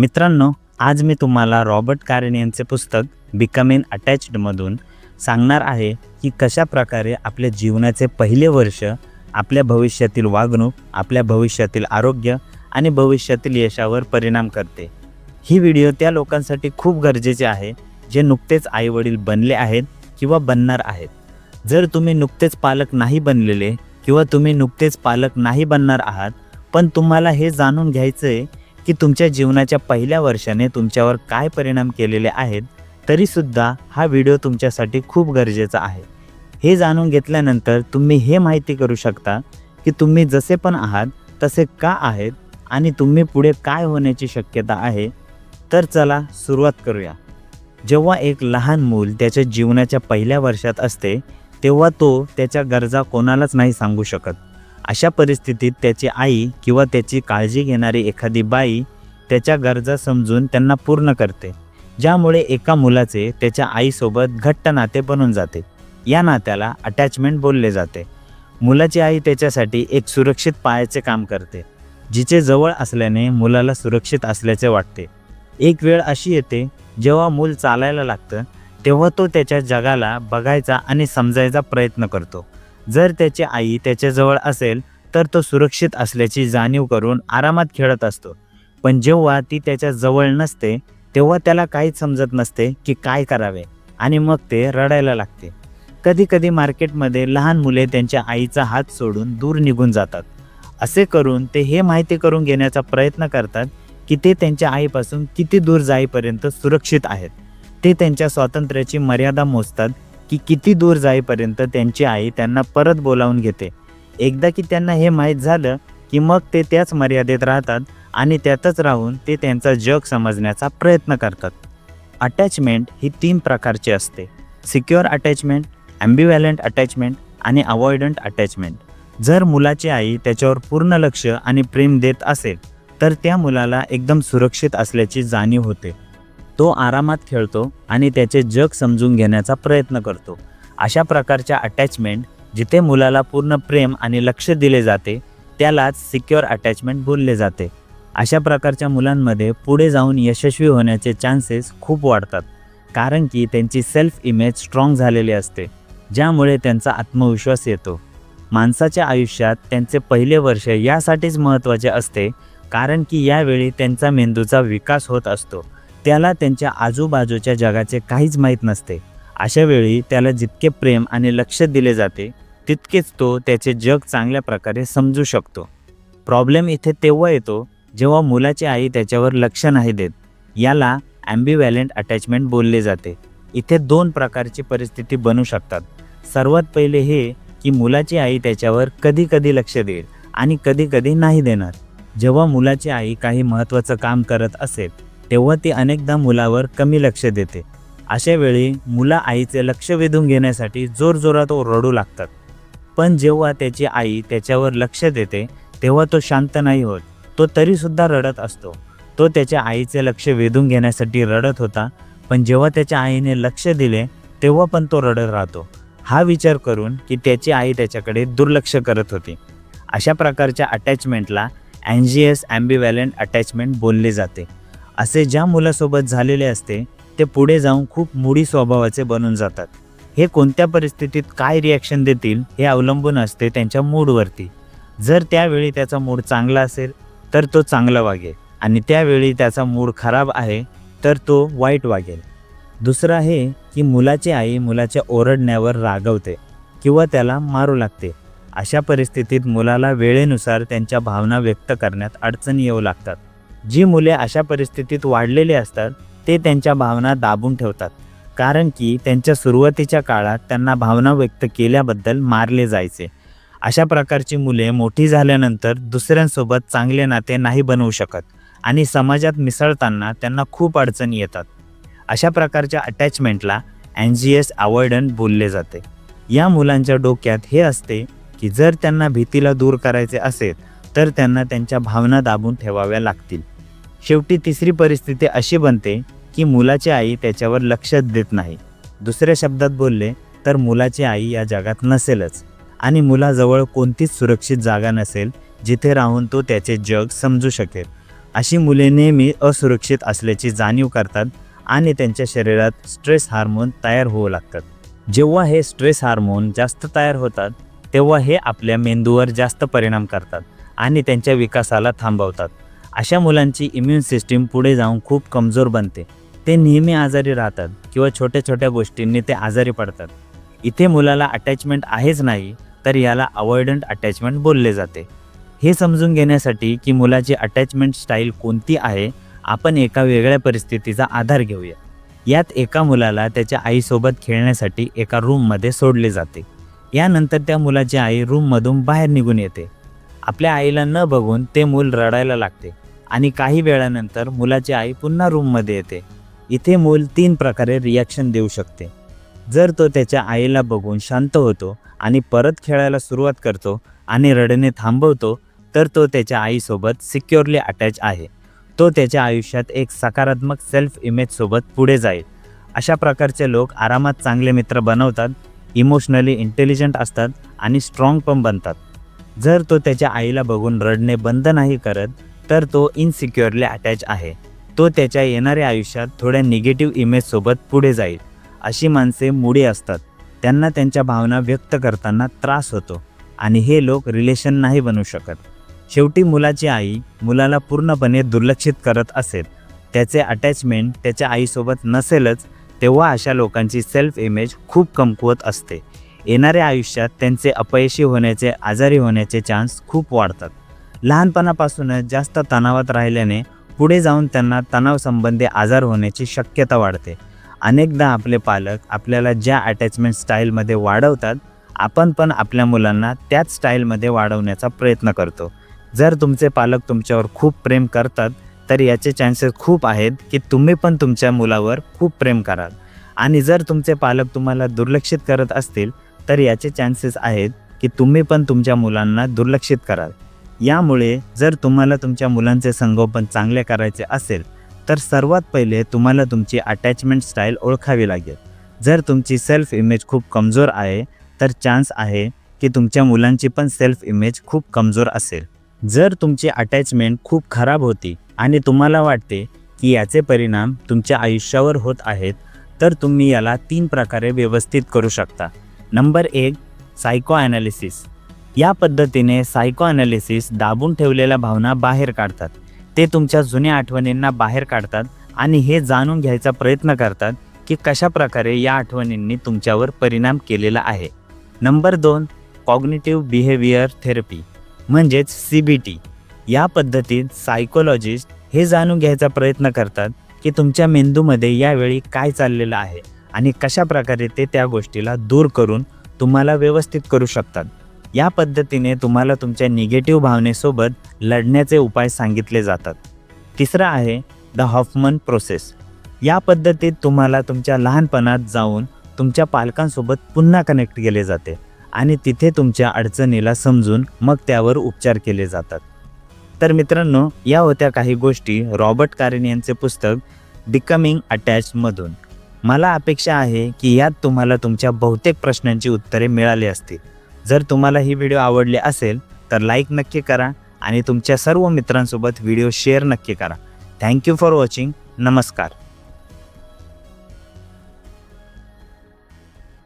मित्रांनो आज मी तुम्हाला रॉबर्ट कारण यांचे पुस्तक बिकमिंग अटॅचडमधून सांगणार आहे की कशा प्रकारे आपल्या जीवनाचे पहिले वर्ष आपल्या भविष्यातील वागणूक आपल्या भविष्यातील आरोग्य आणि भविष्यातील यशावर परिणाम करते. ही व्हिडिओ त्या लोकांसाठी खूप गरजेचे आहे जे नुकतेच आईवडील बनले आहेत किंवा बनणार आहेत. जर तुम्ही नुकतेच पालक नाही बनलेले किंवा तुम्ही नुकतेच पालक नाही बनणार आहात पण तुम्हाला हे जाणून घ्यायचं आहे की तुमच्या जीवनाच्या पहिल्या वर्षाने तुमच्यावर काय परिणाम केलेले आहेत तरीसुद्धा हा व्हिडिओ तुमच्यासाठी खूप गरजेचा आहे. हे जाणून घेतल्यानंतर तुम्ही हे माहिती करू शकता की तुम्ही जसे पण आहात तसे का आहेत आणि तुम्ही पुढे काय होण्याची शक्यता आहे तर चला सुरुवात करूया. जेव्हा एक लहान मूल त्याच्या जीवनाच्या पहिल्या वर्षात असते तेव्हा तो त्याच्या गरजा कोणालाच नाही सांगू शकत. अशा परिस्थितीत त्याची आई किंवा त्याची काळजी घेणारी एखादी बाई त्याच्या गरजा समजून त्यांना पूर्ण करते ज्यामुळे एका मुलाचे त्याच्या आईसोबत घट्ट नाते बनून जाते. या नात्याला अटॅचमेंट बोलले जाते. मुलाची आई त्याच्यासाठी एक सुरक्षित पायाचे काम करते जिचे जवळ असल्याने मुलाला सुरक्षित असल्याचे वाटते. एक वेळ अशी येते जेव्हा मूल चालायला लागतं तेव्हा तो त्याच्या जगाला बघायचा आणि समजायचा प्रयत्न करतो. जर त्याची आई त्याच्याजवळ असेल तर तो सुरक्षित असल्याची जाणीव करून आरामात खेळत असतो. पण जेव्हा ती त्याच्याजवळ नसते तेव्हा त्याला काहीच समजत नसते की काय करावे आणि मग ते रडायला लागते. कधीकधी मार्केटमध्ये लहान मुले त्यांच्या आईचा हात सोडून दूर निघून जातात. असे करून ते हे माहिती करून घेण्याचा प्रयत्न करतात की ते त्यांच्या आईपासून किती दूर जाईपर्यंत सुरक्षित आहेत. ते त्यांच्या स्वातंत्र्याची मर्यादा मोजतात की किती दूर जाईपर्यंत त्यांची आई त्यांना परत बोलावून घेते. एकदा की त्यांना हे माहीत झालं की मग ते त्याच मर्यादेत राहतात आणि त्यातच राहून ते त्यांचा जग समजण्याचा प्रयत्न करतात. अटॅचमेंट ही तीन प्रकारची असते. सिक्युअर अटॅचमेंट ॲम्बिव्हॅलंट अटॅचमेंट आणि अवॉइडंट अटॅचमेंट. जर मुलाची आई त्याच्यावर पूर्ण लक्ष आणि प्रेम देत असेल तर त्या मुलाला एकदम सुरक्षित असल्याची जाणीव होते. तो आरामात खेळतो आणि त्याचे जग समजून घेण्याचा प्रयत्न करतो. अशा प्रकारच्या अटॅचमेंट जिथे मुलाला पूर्ण प्रेम आणि लक्ष दिले जाते त्यालाच सिक्युअर अटॅचमेंट बोलले जाते. अशा प्रकारच्या मुलांमध्ये पुढे जाऊन यशस्वी होण्याचे चान्सेस खूप वाढतात कारण की त्यांची सेल्फ इमेज स्ट्रॉंग झालेली असते ज्यामुळे त्यांचा आत्मविश्वास येतो. माणसाच्या आयुष्यात त्यांचे पहिले वर्ष यासाठीच महत्त्वाचे असते कारण की यावेळी त्यांचा मेंदूचा विकास होत असतो. त्याला त्यांच्या आजूबाजूच्या जगाचे काहीच माहीत नसते. अशा वेळी त्याला जितके प्रेम आणि लक्ष दिले जाते तितकेच तो त्याचे जग चांगल्या प्रकारे समजू शकतो. प्रॉब्लेम इथे तेव्हा येतो जेव्हा मुलाची आई त्याच्यावर लक्ष नाही देत. याला ॲम्बिव्हॅलेंट अटॅचमेंट बोलले जाते. इथे दोन प्रकारची परिस्थिती बनू शकतात. सर्वात पहिले हे की मुलाची आई त्याच्यावर कधी कधी लक्ष देईल आणि कधी कधी नाही देणार. जेव्हा मुलाची आई काही महत्त्वाचं काम करत असेल तेव्हा ती अनेकदा मुलावर कमी लक्ष देते. अशा वेळी मुला आईचे लक्ष वेधून घेण्यासाठी जोरजोरात रडू लागतात. पण जेव्हा त्याची आई त्याच्यावर लक्ष देते तेव्हा तो शांत नाही होत. तो तरीसुद्धा रडत असतो. तो त्याच्या आईचे लक्ष वेधून घेण्यासाठी रडत होता पण जेव्हा त्याच्या आईने लक्ष दिले तेव्हा पण तो रडत राहतो. हा विचार करून की त्याची आई त्याच्याकडे दुर्लक्ष करत होती. अशा प्रकारच्या अटॅचमेंटला अँजियस ॲम्बिव्हॅलंट अटॅचमेंट बोलले जाते. असे ज्या मुलासोबत झालेले असते ते पुढे जाऊन खूप मुडी स्वभावाचे बनून जातात. हे कोणत्या परिस्थितीत काय रिॲक्शन देतील हे अवलंबून असते त्यांच्या मूडवरती. जर त्यावेळी त्याचा मूड चांगला असेल तर तो चांगला वागेल. आणि त्यावेळी त्याचा मूड खराब आहे तर तो वाईट वागेल. दुसरं आहे की मुलाची आई मुलाच्या ओरडण्यावर रागवते किंवा त्याला मारू लागते. अशा परिस्थितीत मुलाला वेळेनुसार त्यांच्या भावना व्यक्त करण्यात अडचणी येऊ लागतात. जी मुले अशा परिस्थितीत वाढलेली असतात ते त्यांच्या भावना दाबून ठेवतात. कारण की त्यांच्या सुरुवातीच्या काळात त्यांना भावना व्यक्त केल्याबद्दल मारले जायचे. अशा प्रकारची मुले मोठी झाल्यानंतर दुसऱ्यांसोबत चांगले नाते नाही बनवू शकत आणि समाजात मिसळताना त्यांना खूप अडचणी येतात. अशा प्रकारच्या अटॅचमेंटला अँजियस अवॉइडंट बोलले जाते. या मुलांच्या डोक्यात हे असते की जर त्यांना भीतीला दूर करायचे असेल तर त्यांना त्यांच्या भावना दाबून ठेवाव्या लागतील. शेवटी तिसरी परिस्थिती अशी बनते की मुलाची आई त्याच्यावर लक्ष देत नाही. दुसऱ्या शब्दात बोलले तर मुलाची आई या जगात नसेलच आणि मुलाजवळ कोणतीच सुरक्षित जागा नसेल जिथे राहून तो त्याचे जग समजू शकेल. अशी मुले नेहमी असुरक्षित असल्याची जाणीव करतात आणि त्यांच्या शरीरात स्ट्रेस हार्मोन तयार होऊ लागतात. जेव्हा हे स्ट्रेस हार्मोन जास्त तयार होतात तेव्हा हे आपल्या मेंदूवर जास्त परिणाम करतात. आणि त्यांच्या विकासाला थांबवतात. अशा मुलांची इम्युन सिस्टीम पुढे जाऊन खूप कमजोर बनते. ते नेहमी आजारी राहतात किंवा छोट्या छोट्या गोष्टींनी ते आजारी पडतात. इथे मुलाला अटॅचमेंट आहेच नाही तर याला अवॉइडंट अटॅचमेंट बोलले जाते. हे समजून घेण्यासाठी की मुलाची अटॅचमेंट स्टाईल कोणती आहे आपण एका वेगळ्या परिस्थितीचा आधार घेऊया. यात एका मुलाला त्याच्या आईसोबत खेळण्यासाठी एका रूममध्ये सोडले जाते. यानंतर त्या मुलाची आई रूममधून बाहेर निघून येते. आपल्या आईला न बघून ते मूल रडायला लागते आणि काही वेळानंतर मुलाची आई पुन्हा रूममध्ये येते. इथे मूल तीन प्रकारे रिॲक्शन देऊ शकते. जर तो त्याच्या आईला बघून शांत होतो आणि परत खेळायला सुरुवात करतो आणि रडणे थांबवतो तर तो त्याच्या आईसोबत सिक्युअरली अटॅच आहे. तो त्याच्या आयुष्यात एक सकारात्मक सेल्फ इमेजसोबत पुढे जाईल. अशा प्रकारचे लोक आरामात चांगले मित्र बनवतात इमोशनली इंटेलिजंट असतात आणि स्ट्रॉंग पण बनतात. जर तो त्याच्या आईला बघून रडणे बंद नाही करत तर तो इनसिक्युअरली अटॅच आहे. तो त्याच्या येणाऱ्या आयुष्यात थोड्या निगेटिव्ह इमेजसोबत पुढे जाईल अशी माणसे मुडी असतात. त्यांना त्यांच्या भावना व्यक्त करताना त्रास होतो आणि हे लोक रिलेशन नाही बनवू शकत. शेवटी मुलाची आई मुलाला पूर्णपणे दुर्लक्षित करत असेल. त्याचे अटॅचमेंट त्याच्या आईसोबत नसेलच तेव्हा अशा लोकांची सेल्फ इमेज खूप कमकुवत असते. येणाऱ्या आयुष्यात त्यांचे अपयशी होण्याचे आजारी होण्याचे चान्स खूप वाढतात. लहानपणापासूनच जास्त तणावात राहिल्याने पुढे जाऊन त्यांना तणावसंबंधी आजार होण्याची शक्यता वाढते. अनेकदा आपले पालक आपल्याला ज्या अटॅचमेंट स्टाईलमध्ये वाढवतात आपण पण आपल्या मुलांना त्याच स्टाईलमध्ये वाढवण्याचा प्रयत्न करतो. जर तुमचे पालक तुमच्यावर खूप प्रेम करतात तर याचे चान्सेस खूप आहेत की तुम्ही पण तुमच्या मुलावर खूप प्रेम कराल. आणि जर तुमचे पालक तुम्हाला दुर्लक्षित करत असतील तर याचे चान्सेस आहेत की तुम्ही पण तुमच्या मुलांना दुर्लक्षित कराल. यामुळे जर तुम्हाला तुमच्या मुलांचे संगोपन चांगले करायचे असेल तर सर्वात पहिले तुम्हाला तुमची अटॅचमेंट स्टाईल ओळखावी लागेल. जर तुमची सेल्फ इमेज खूप कमजोर आहे तर चान्स आहे की तुमच्या मुलांची पण सेल्फ इमेज खूप कमजोर असेल. जर तुमची अटॅचमेंट खूप खराब होती आणि तुम्हाला वाटते की याचे परिणाम तुमच्या आयुष्यावर होत आहेत तर तुम्ही याला तीन प्रकारे व्यवस्थित करू शकता. नंबर एक सायको ॲनालिसिस या पद्धतीने सायको ॲनालिसिस दाबून ठेवलेल्या भावना बाहेर काढतात. ते तुमच्या जुन्या आठवणींना बाहेर काढतात आणि हे जाणून घ्यायचा प्रयत्न करतात की कशा प्रकारे या आठवणींनी तुमच्यावर परिणाम केलेला आहे. नंबर दोन कॉग्निटिव्ह बिहेवियर थेरपी म्हणजेच सी बी टी या पद्धतीत सायकोलॉजिस्ट हे जाणून घ्यायचा प्रयत्न करतात की तुमच्या मेंदूमध्ये यावेळी काय चाललेलं आहे. आणि कशा प्रकारे ते त्या गोष्टीला दूर करून तुम्हाला व्यवस्थित करू शकतात. या पद्धतीने तुम्हाला तुमच्या निगेटिव्ह भावनेसोबत लढण्याचे उपाय सांगितले जातात. तिसरं आहे द हॉफमन प्रोसेस या पद्धतीत तुम्हाला तुमच्या लहानपणात जाऊन तुमच्या पालकांसोबत पुन्हा कनेक्ट केले जाते आणि तिथे तुमच्या अडचणीला समजून मग त्यावर उपचार केले जातात. तर मित्रांनो या होत्या काही गोष्टी रॉबर्ट कारेन यांचे पुस्तक बिकमिंग अटॅचमधून मला अपेक्षा आहे की यात तुम्हाला तुमच्या बहुतेक प्रश्नांची उत्तरे मिळाली असतील. जर तुम्हाला ही व्हिडिओ आवडली असेल तर लाईक नक्की करा आणि तुमच्या सर्व मित्रांसोबत व्हिडिओ शेअर नक्की करा. Thank you for watching. नमस्कार.